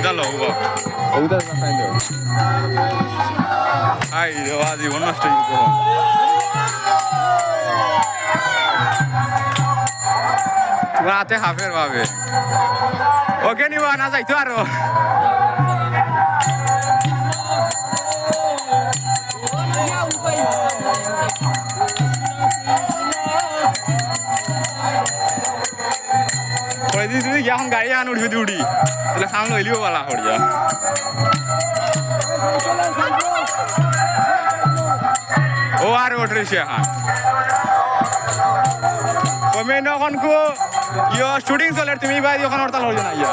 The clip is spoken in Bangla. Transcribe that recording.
Udah loh, Uba. Udah lah, kain deh. Hai, dewa di mana sih itu? Berarti hampir babe. Oke nih, mana saya itu কয়দিন তুমি এখন গাড়ি আন উঠবি উঠি তাহলে খাম লইলিও পালা হর যা ও আর ওঠে সে এখন। কমে নখন কো, ইয় শুটিং চলে, তুমি বাই এখন হরতাল হল না ইয়া।